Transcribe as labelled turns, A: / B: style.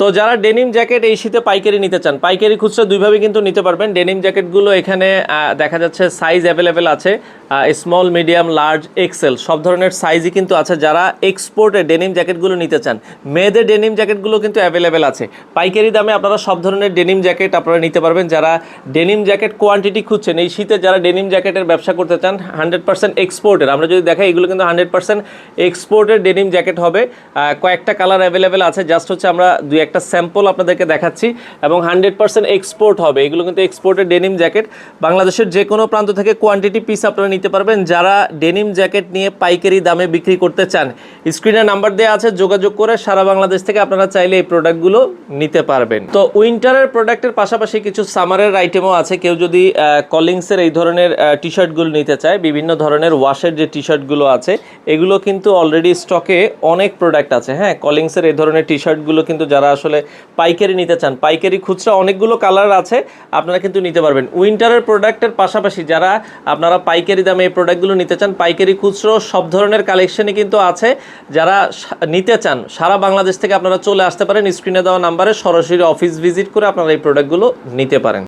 A: তো যারা denim jacket এই শীতে পাইকারি নিতে চান, পাইকারি খুচরা দুইভাবে কিন্তু নিতে পারবেন। ডেনিম জ্যাকেটগুলো এখানে দেখা যাচ্ছে সাইজ অ্যাভেলেবেল আছে। স্মল মিডিয়াম লার্জ এক্সেল সব ধরনের সাইজই কিন্তু আছে যারা এক্সপোর্টে ডেনিম জ্যাকেটগুলো নিতে চান। মেয়েদের ডেনিম জ্যাকেটগুলো কিন্তু অ্যাভেলেবেল আছে। পাইকারি দামে আপনারা সব ধরনের ডেনিম জ্যাকেট আপনারা নিতে পারবেন। যারা ডেনিম জ্যাকেট কোয়ান্টিটি খুঁজছেন, এই শীতে যারা ডেনিম জ্যাকেটের ব্যবসা করতে চান হান্ড্রেড পার্সেন্ট এক্সপোর্টের আমরা যদি দেখাই, এগুলো কিন্তু হান্ড্রেড পার্সেন্ট এক্সপোর্টের ডেনিম জ্যাকেট হবে। কয়েকটা কালার অ্যাভেলেবেল আছে। জাস্ট হচ্ছে আমরা দুই একটা স্যাম্পল আপনাদেরকে দেখাচ্ছি এবং হান্ড্রেড পার্সেন্ট এক্সপোর্ট হবে। এগুলো কিন্তু এক্সপোর্টের ডেনিম জ্যাকেট বাংলাদেশের যে কোনো প্রান্ত থেকে কোয়ান্টিটি পিস আপনারা নিতে পারবেন যারা ডেনিম জ্যাকেট নিয়ে পাইকারি দামে বিক্রি করতে চান। স্ক্রিনে নাম্বার দেওয়া আছে, যোগাযোগ করে সারা বাংলাদেশ থেকে আপনারা চাইলে এই প্রোডাক্টগুলো নিতে পারবেন। তো উইন্টারের প্রোডাক্টের পাশাপাশি কিছু সামারের আইটেমও আছে। কেউ যদি কলিংসের এই ধরনের টি শার্টগুলো নিতে চায়, বিভিন্ন ধরনের ওয়াশের যে টি শার্টগুলো আছে, এগুলো কিন্তু অলরেডি স্টকে অনেক প্রোডাক্ট আছে। হ্যাঁ কলিংসের এই ধরনের টি শার্টগুলো কিন্তু যারা আসলে পাইকারি নিতে চান, পাইকারি খুচরা অনেকগুলো কালার আছে, আপনারা কিন্তু নিতে পারবেন। উইন্টারের প্রোডাক্টের পাশাপাশি যারা আপনারা পাইকারি দামে এই প্রোডাক্টগুলো নিতে চান, পাইকারি খুচরো, সব ধরনের কালেকশনই কিন্তু আছে। যারা নিতে চান, সারা বাংলাদেশ থেকে আপনারা চলে আসতে পারেন। স্ক্রিনে দেওয়া নাম্বারে সরাসরি অফিস ভিজিট করে আপনারা এই প্রোডাক্টগুলো নিতে পারেন।